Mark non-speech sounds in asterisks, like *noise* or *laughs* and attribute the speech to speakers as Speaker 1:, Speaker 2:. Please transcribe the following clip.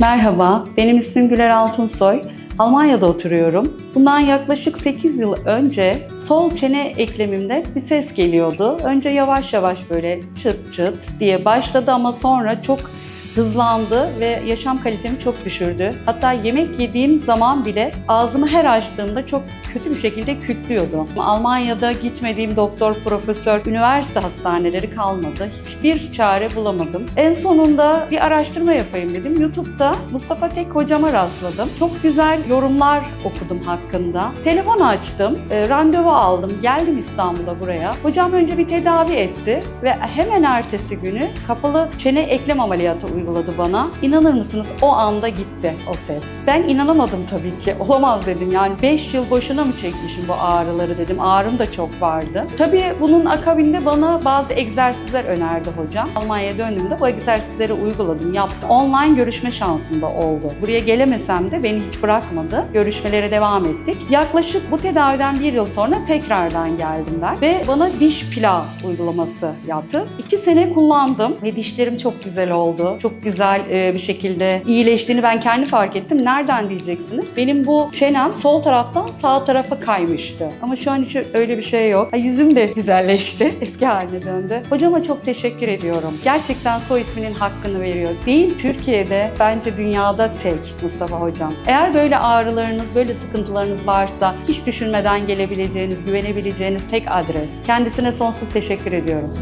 Speaker 1: Merhaba, benim ismim Güler Altunsoy. Almanya'da oturuyorum. Bundan yaklaşık 8 yıl önce sol çene eklemimde bir ses geliyordu. Önce yavaş yavaş böyle çıt çıt diye başladı ama sonra çok hızlandı ve yaşam kalitemi çok düşürdü. Hatta yemek yediğim zaman bile ağzımı her açtığımda çok kötü bir şekilde kütlüyordu. Almanya'da gitmediğim doktor, profesör, üniversite hastaneleri kalmadı. Hiçbir çare bulamadım. En sonunda bir araştırma yapayım dedim. YouTube'da Mustafa Tek hocama rastladım. Çok güzel yorumlar okudum hakkında. Telefon açtım, e, randevu aldım, geldim İstanbul'a buraya. Hocam önce bir tedavi etti ve hemen ertesi günü kapalı çene eklem ameliyatı uyguladı bana. İnanır mısınız o anda gitti o ses. Ben inanamadım tabii ki. Olamaz dedim yani 5 yıl boşuna mı çekmişim bu ağrıları dedim. Ağrım da çok vardı. Tabii bunun akabinde bana bazı egzersizler önerdi hocam. Almanya'ya döndüğümde bu egzersizleri uyguladım, yaptım. Online görüşme şansım da oldu. Buraya gelemesem de beni hiç bırakmadı. Görüşmelere devam ettik. Yaklaşık bu tedaviden bir yıl sonra tekrardan geldim ben. Ve bana diş plağı uygulaması yaptı. İki sene kullandım ve dişlerim çok güzel oldu. Çok güzel e, bir şekilde iyileştiğini ben kendi fark ettim. Nereden diyeceksiniz? Benim bu çenem sol taraftan sağ tarafa kaymıştı. Ama şu an hiç öyle bir şey yok. Yüzüm de güzelleşti. *laughs* Eski haline döndü. Hocama çok teşekkür ediyorum. Gerçekten soy isminin hakkını veriyor. Değil Türkiye'de, bence dünyada tek Mustafa Hocam. Eğer böyle ağrılarınız, böyle sıkıntılarınız varsa hiç düşünmeden gelebileceğiniz, güvenebileceğiniz tek adres. Kendisine sonsuz teşekkür ediyorum.